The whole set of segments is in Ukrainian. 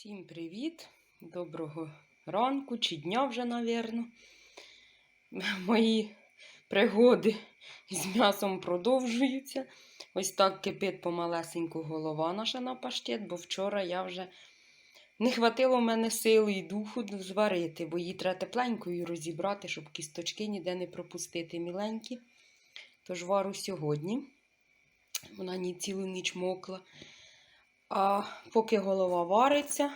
Всім привіт! Доброго ранку чи дня вже, навірно. Мої пригоди з м'ясом продовжуються. Ось так кипить помалесеньку голова наша на паштет, бо вчора я вже не хватило в мене сили і духу зварити, бо її треба тепленькою розібрати, щоб кісточки ніде не пропустити міленькі. Тож вару сьогодні. Вона ні цілу ніч мокла. А поки голова вариться,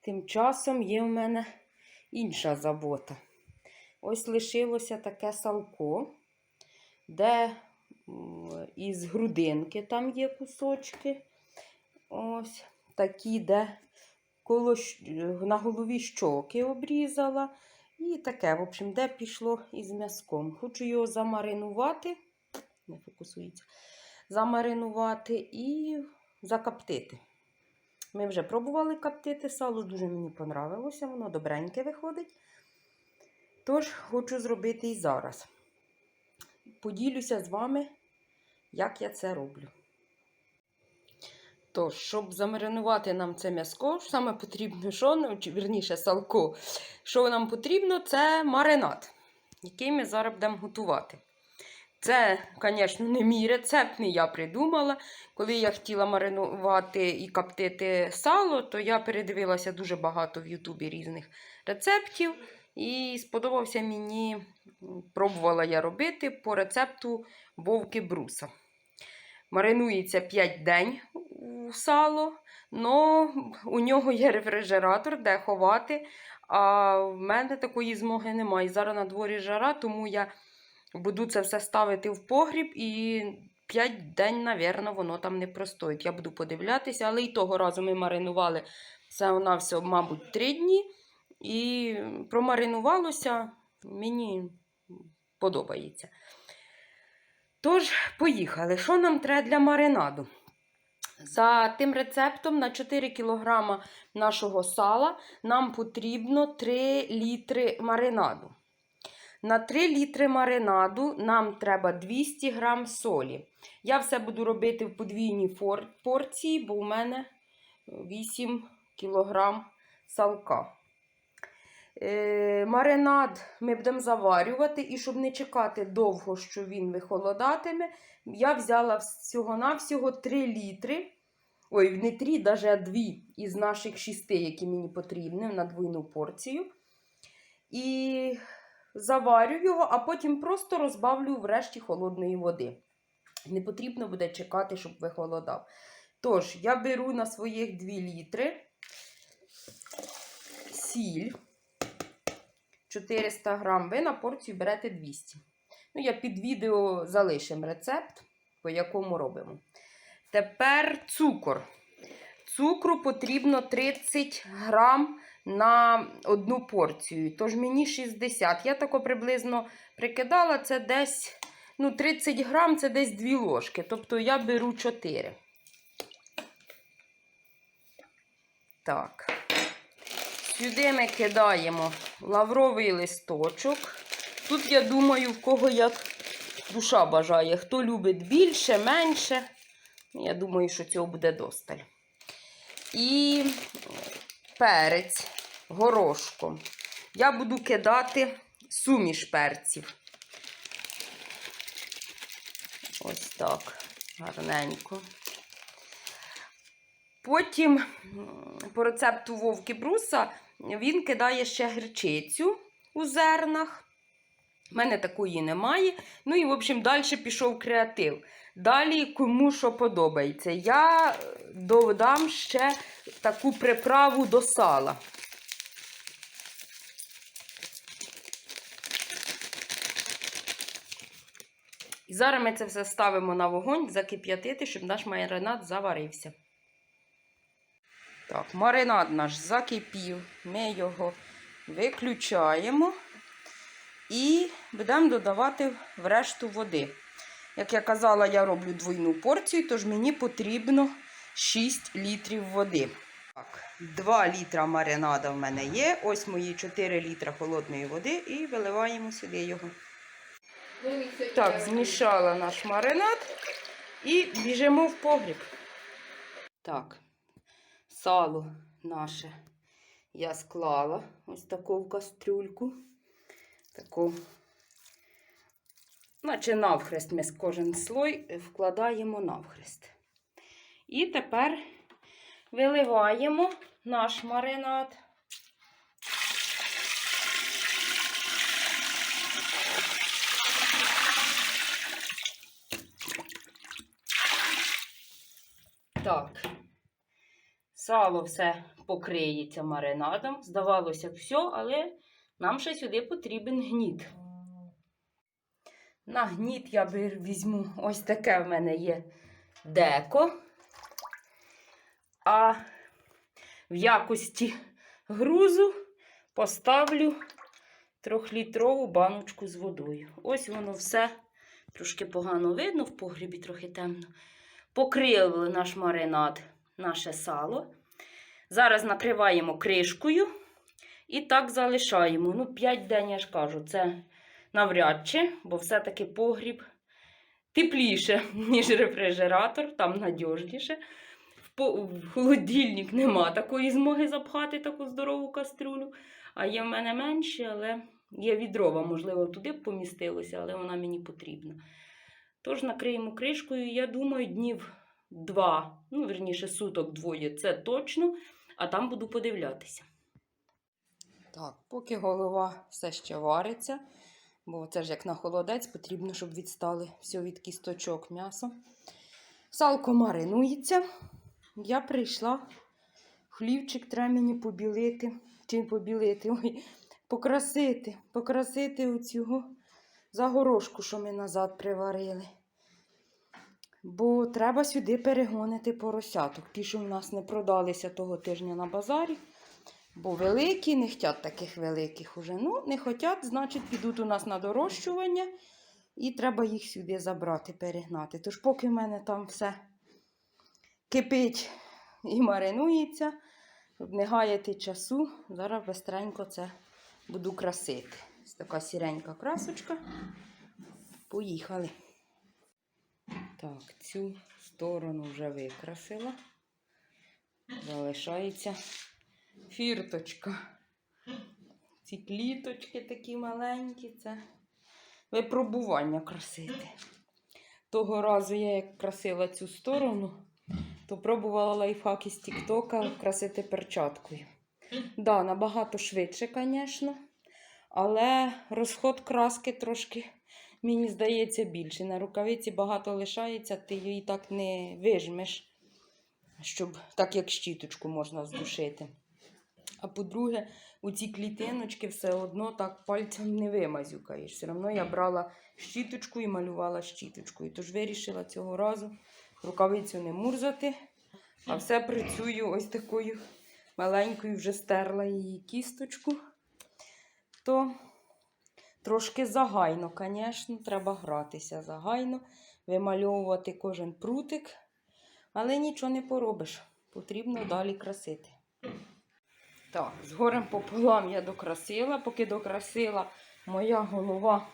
тим часом є в мене інша забота. Ось лишилося таке салко, де із грудинки там є кусочки. Ось такі, де коло, на голові щоки обрізала. І таке, в общем, де пішло із м'язком. Хочу його замаринувати. Не фокусується. Замаринувати і закоптити. Ми вже пробували коптити сало, дуже мені понравилося, воно добреньке виходить. Тож, хочу зробити і зараз. Поділюся з вами, як я це роблю. Тож, щоб замаринувати нам це м'яско, саме потрібно, що чи вірніше, салко, що нам потрібно, це маринад, який ми зараз будемо готувати. Це, звісно, не мій рецепт, не я придумала. Коли я хотіла маринувати і коптити сало, то я передивилася дуже багато в Ютубі різних рецептів. І сподобався мені, пробувала я робити по рецепту вовки бруса. Маринується 5 день у сало, але у нього є рефрижератор, де ховати. А в мене такої змоги немає. Зараз на дворі жара, тому я буду це все ставити в погріб і 5 день, напевно, воно там не простоїть. Я буду подивлятися, але і того разу ми маринували все на все, мабуть, 3 дні. І промаринувалося, мені подобається. Тож, поїхали. Що нам треба для маринаду? За тим рецептом на 4 кг нашого сала нам потрібно 3 літри маринаду. На 3 літри маринаду нам треба 200 г солі. Я все буду робити в подвійній порції, бо у мене 8 кг салка. Е, маринад ми будемо заварювати, і щоб не чекати довго, що він вихолодатиме, я взяла всього-навсього 3 літри. Ой, не 3, навіть 2 із наших 6, які мені потрібні на двойну порцію. І заварю його, а потім просто розбавлю в решті холодної води. Не потрібно буде чекати, щоб вихолодав. Тож, я беру на своїх 2 літри сіль 400 грам. Ви на порцію берете 200. Ну, я під відео залишим рецепт, по якому робимо. Тепер цукор. Цукру потрібно 30 грам на одну порцію. Тож мені 60. Я тако приблизно прикидала, це десь ну, 30 грам це десь 2 ложки. Тобто я беру 4. Так. Сюди ми кидаємо лавровий листочок. Тут, я думаю, в кого як душа бажає. Хто любить більше, менше. Я думаю, що цього буде досталь. І перець горошком. Я буду кидати суміш перців. Ось так, гарненько. Потім, по рецепту вовки бруса, він кидає ще гречицю у зернах. У мене такої немає. Ну і, в общем, далі пішов креатив. Далі кому що подобається. Я е, додам ще таку приправу до сала. І зараз ми це все ставимо на вогонь, закип'ятити, щоб наш маринад заварився. Так, маринад наш закипів. Ми його виключаємо і будемо додавати в решту води. Як я казала, я роблю двойну порцію, тож мені потрібно 6 літрів води. Так, 2 літра маринада в мене є. Ось мої 4 літра холодної води і виливаємо сюди його. Так, змішала наш маринад і біжимо в погріб. Так, сало наше я склала ось таку в кастрюльку. Таку, наче навхрест ми з кожен слой вкладаємо навхрест. І тепер виливаємо наш маринад. Так, сало все покриється маринадом. Здавалося, все, але нам ще сюди потрібен гніт. На гніт я візьму ось таке в мене є деко. А в якості грузу поставлю трьохлітрову баночку з водою. Ось воно все трошки погано видно, в погрібі трохи темно. Покрили наш маринад, наше сало. Зараз накриваємо кришкою і так залишаємо. Ну, 5 день, я ж кажу, це навряд чи, бо все-таки погріб тепліше, ніж рефрижератор, там надіжніше. В, холодильник нема такої змоги запхати таку здорову кастрюлю. А є в мене менше, але є відрова, можливо, туди б помістилося, але вона мені потрібна. Тож накриємо кришкою, я думаю, днів два, ну, верніше, суток двоє, це точно, а там буду подивлятися. Так, поки голова все ще вариться, бо це ж як на холодець, потрібно, щоб відстали все від кісточок м'ясо. Салко маринується. Я прийшла. Хлівчик треба мені побілити. Чи побілити? Ой, покрасити. Покрасити оцього загорошку, що ми назад приварили. Бо треба сюди перегонити поросяток. Ті, що в нас не продалися того тижня на базарі. Бо великі, не хочуть таких великих уже. Ну, не хочуть, значить, підуть у нас на дорощування. І треба їх сюди забрати, перегнати. Тож, поки в мене там все кипить і маринується, щоб не гаяти часу, зараз бистренько це буду красити. Ось така сіренька красочка. Поїхали. Так, цю сторону вже викрасила. Залишається фірточка. Ці кліточки такі маленькі, це випробування красити. Того разу я як красила цю сторону, то пробувала лайфхак із Тіктока красити перчаткою. Да, набагато швидше, звісно, але розход краски трошки, мені здається, більше. На рукавиці багато лишається, ти її так не вижмеш, щоб так як щіточку можна здушити. А по-друге, у ці клітиночки все одно так пальцем не вимазюкаєш. Все одно я брала щіточку і малювала щіточкою. Тож вирішила цього разу рукавицю не мурзати, а все працюю ось такою маленькою, вже стерла її кісточку. То трошки загайно, звісно, треба гратися загайно, вимальовувати кожен прутик, але нічого не поробиш. Потрібно далі красити. Так, з горем пополам я докрасила. Поки докрасила, моя голова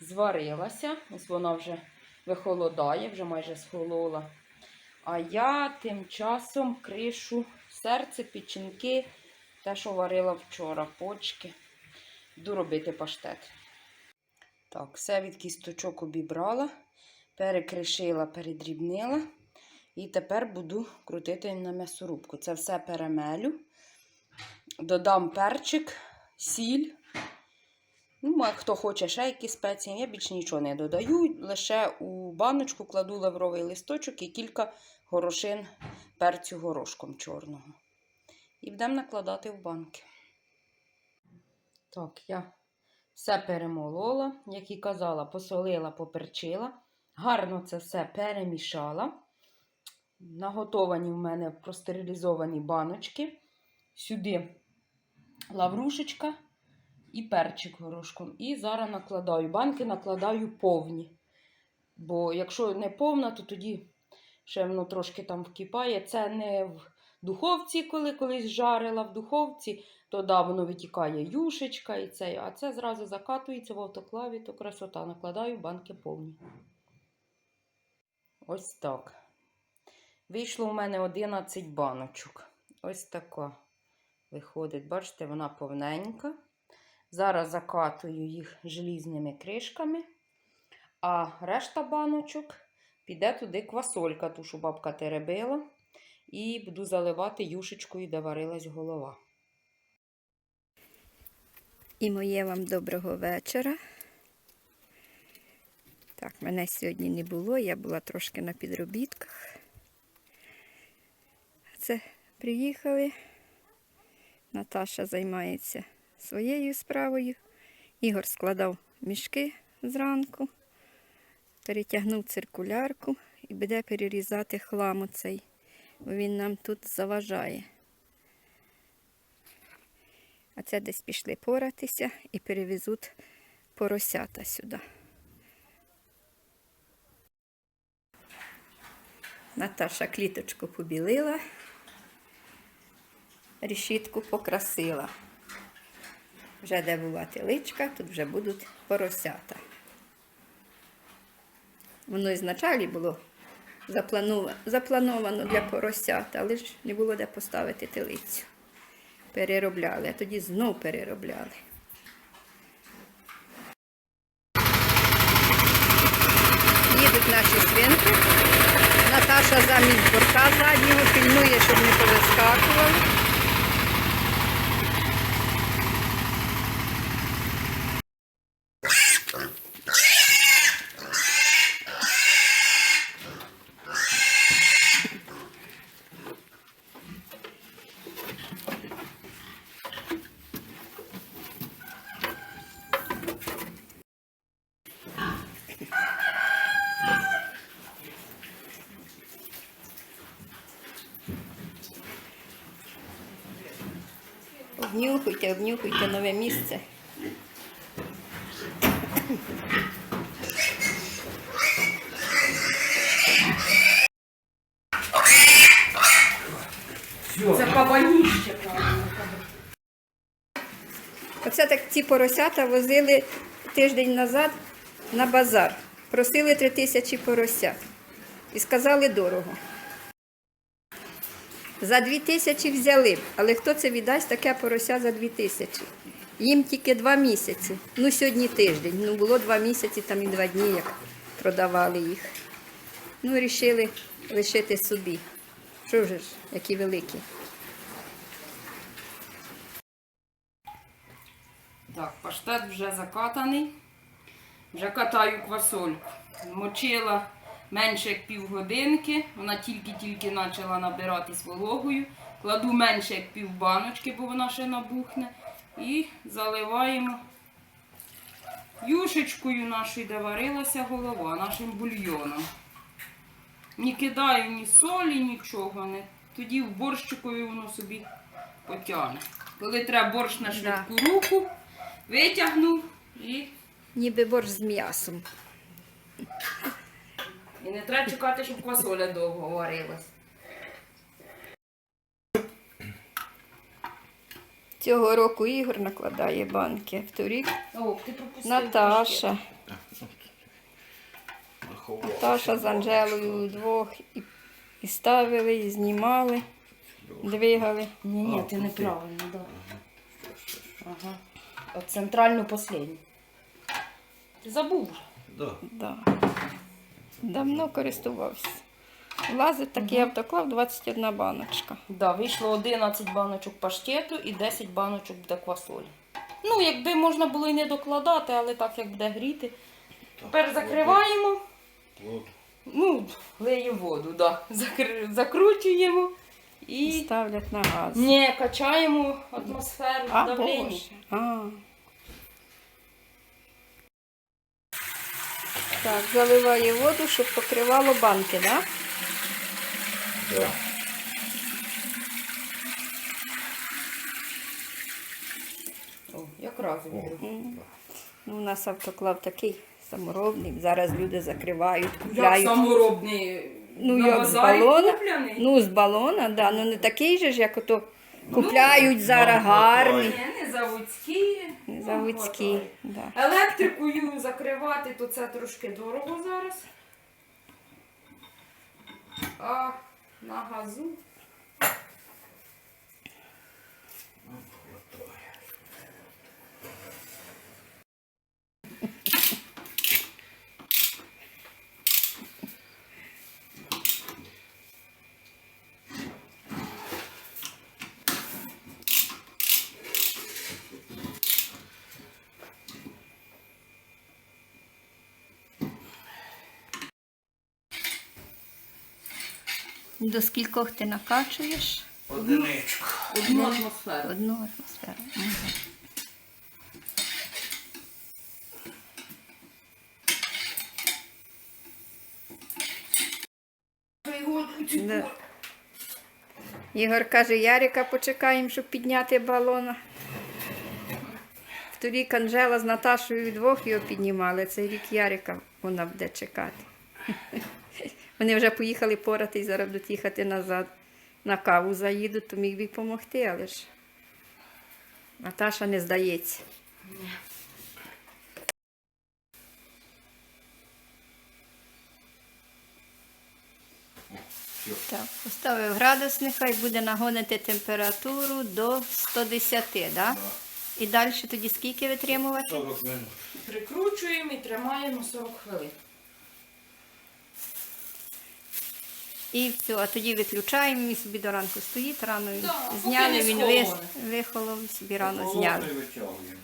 зварилася. Ось вона вже вихолодає, вже майже схолола. А я тим часом кришу серце, печінки, те, що варила вчора, почки. Йду робити паштет. Так, все від кісточок обібрала, перекришила, передрібнила. І тепер буду крутити на м'ясорубку. Це все перемелю. Додам перчик, сіль. Ну, а хто хоче ще якісь спеції, я більше нічого не додаю. Лише у баночку кладу лавровий листочок і кілька горошин перцю горошком чорного. І будемо накладати в банки. Так, я все перемолола, як і казала, посолила, поперчила. Гарно це все перемішала. Наготовані в мене простерилізовані баночки. Сюди лаврушечка і перчик горошком. І зараз накладаю. Банки накладаю повні. Бо якщо не повна, то тоді ще воно трошки там вкипає. Це не в духовці, коли колись жарила в духовці, то да, воно витікає юшечка і це. А це зразу закатується в автоклаві, то красота. Накладаю банки повні. Ось так. Вийшло у мене 11 баночок. Ось така виходить. Бачите, вона повненька. Зараз закатую їх желізними кришками, а решта баночок піде туди квасолька, ту, що бабка теребила. І буду заливати юшечкою, де варилась голова. І моє вам доброго вечора. Так, мене сьогодні не було, я була трошки на підробітках. Це приїхали. Наташа займається своєю справою. Ігор складав мішки зранку, перетягнув циркулярку і буде перерізати хлам оцей, бо він нам тут заважає. А це десь пішли поратися і перевезуть поросята сюди. Наташа кліточку побілила, решітку покрасила. Вже де була теличка, тут вже будуть поросята. Воно ізначалі було заплановано, для поросят, але ж не було де поставити телицю переробляли, а тоді знов переробляли. Їдуть наші свинки. Наташа замість борта заднього пільнує, щоб не повискакували. Обнюхуйте, обнюхуйте нове місце. Це кабаніще, правильно. Оце так ці поросята возили тиждень назад на базар. Просили три тисячі поросят. І сказали дорого. За дві тисячі взяли, але хто це віддасть таке порося за дві тисячі? Їм тільки два місяці. Ну, сьогодні тиждень. Ну, було два місяці, там і два дні, як продавали їх. Ну, вирішили лишити собі. Що ж, які великі. Так, паштет вже закатаний. Вже катаю квасольку. Мочила менше як півгодинки. Вона тільки-тільки почала набиратись вологою. Кладу менше як пів баночки, бо вона ще набухне. І заливаємо юшечкою нашою, де варилася голова, нашим бульйоном. Не кидаю ні солі, нічого. Не. Тоді в борщикові воно собі потягне. Коли треба борщ на швидку руку, витягнув і, Ніби борщ з м'ясом. І не треба чекати, щоб квасоля довго варилась. Цього року Ігор накладає банки. Вторік О, ти пропустив. Наташа. Наташа з Анжелою вдвох і, і ставили, і знімали, двигали. Ні, ні, ти неправильно, да. Ага. От центральну последню. Ти забув. Да. Да. Давно користувався. Влазить такий автоклав 21 баночка. Да, вийшло 11 баночок паштету і 10 баночок буде квасолі. Ну, якби можна було і не докладати, але так як буде гріти. Тепер закриваємо. Воду. Ну, лиє воду, да. Закр... закручуємо І і ставлять на газ. не качаємо атмосферу А, давлення. Боже. А. Так, заливає воду, щоб покривало банки, так? Да. О, якраз відро. Ну, у нас автоклав такий саморобний. Зараз люди закривають, Як саморобний Ну, на як з балона. купляний? Ну, з балона, да. Ну не такий же ж, як ото купляють зараз ну, гарні. Не заводські. Не заводські. Да. Електрикою закривати, то це трошки дорого зараз. А на газу До скількох ти накачуєш? Одиничку. Одну атмосферу. Одну атмосферу. Да. Ігор каже, Ярика почекаємо, щоб підняти балона. Торік Анжела з Наташою вдвох його піднімали. Цей рік Ярика вона буде чекати. Вони вже поїхали порати і зараз будуть їхати назад. На каву заїдуть, то міг би допомогти, але ж Наташа не здається. Так, поставив градусника і буде нагонити температуру до 110, да? Да. І далі тоді скільки витримувати? 40 минут. Прикручуємо і тримаємо 40 хвилин. І все, а тоді виключаємо, він собі до ранку стоїть, рано Да, зняли, він вис... вихолов, собі рано Холодний зняли. витягуємо.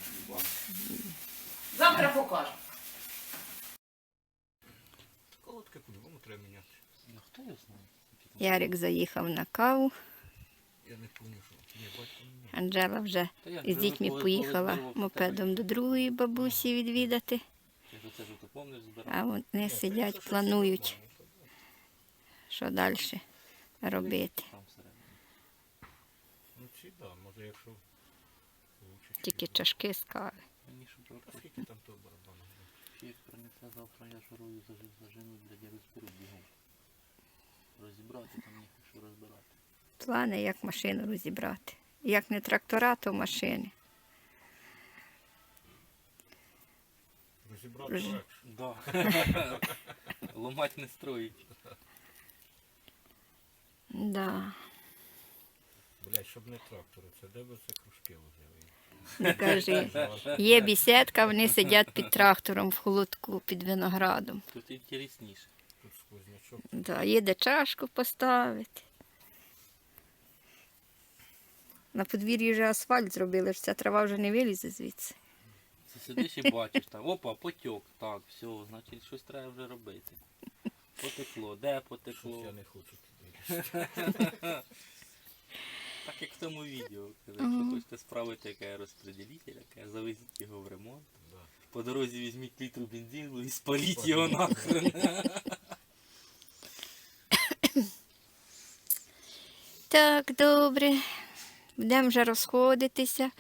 Завтра покажемо. Колодки по-любому треба міняти. Ну хто його знає? Ярик заїхав на каву, Я не пам'ятаю, що ні, батько. Анжела вже Та як, вже дітьми коли- поїхала коли було мопедом до другої бабусі відвідати, Ти ж оце ж збирав? а вони сидять, планують, що далі робити. Ну ці, да, може якщо лучше. Тільки чашки з кави. Скільки там того барабану? фіг принесе завтра, я шарую зажину, блядь, я розберу бігом. Розібрати там їх, що розбирати. Плани, як машину розібрати. Як не трактора, то машини. Розібрати Вже. легше. Да. Ломать не строїть. Да. Блядь, щоб не трактори, це де ви це кружки возили? Не кажи. Є бісідка, вони сидять під трактором в холодку, під виноградом. Тут інтересніше. Тут сквознячок. Да, є де чашку поставити. На подвір'ї вже асфальт зробили, ж ця трава вже не вилізе звідси. Ти сидиш і бачиш там, опа, потік. Так, все, значить щось треба вже робити. Потекло, де Щось потекло? я не хочу. Так як в тому відео. Коли Якщо хочете справити яке розпределитель, яке завезіть його в ремонт. По дорозі візьміть літру бензину і спаліть його нахрен. Так, добре. Будемо вже розходитися.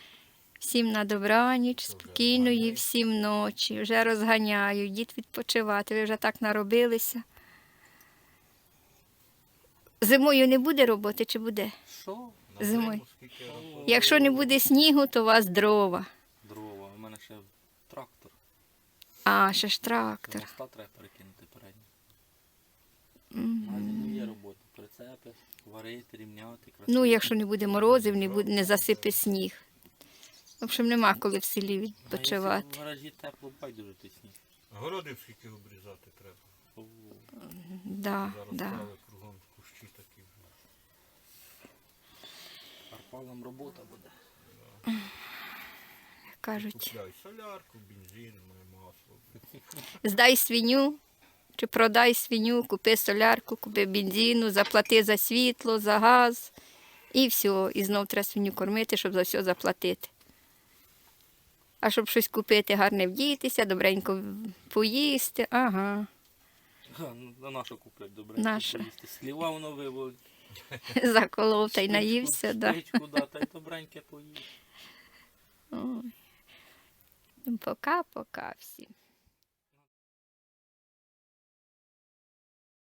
Всім на добраніч, спокійної всім ночі. Вже розганяю, дід відпочивати. Ви вже так наробилися. Зимою не буде роботи чи буде? Що? Зимою. Якщо не буде снігу, то у вас дрова. Дрова, у мене ще трактор. А, ще ж трактор. моста треба перекинути передній. Зиму є робота. Прицепи, варити, рівняти, красити. Ну, якщо не буде морозів, не, буде, не засипе сніг. В общем, нема коли в селі відпочивати. В гаражі тепло, байдуже ти сніг. Городів скільки обрізати треба. О, Да, Зараз да. стали кругом кущі такі вже. Карпалам робота буде. Кажуть, Купляй солярку, бензин, масло. здай свиню чи продай свиню, купи солярку, купи бензину, заплати за світло, за газ. І все. І знов треба свиню кормити, щоб за все заплатити. А щоб щось купити, гарне вдітися, добренько поїсти. Ага. Га, ну, На нашу куплять добре. Наша. Сліва воно виводить. Заколов та й наївся. Да. Да, та й добреньке поїсть. Пока-пока всім.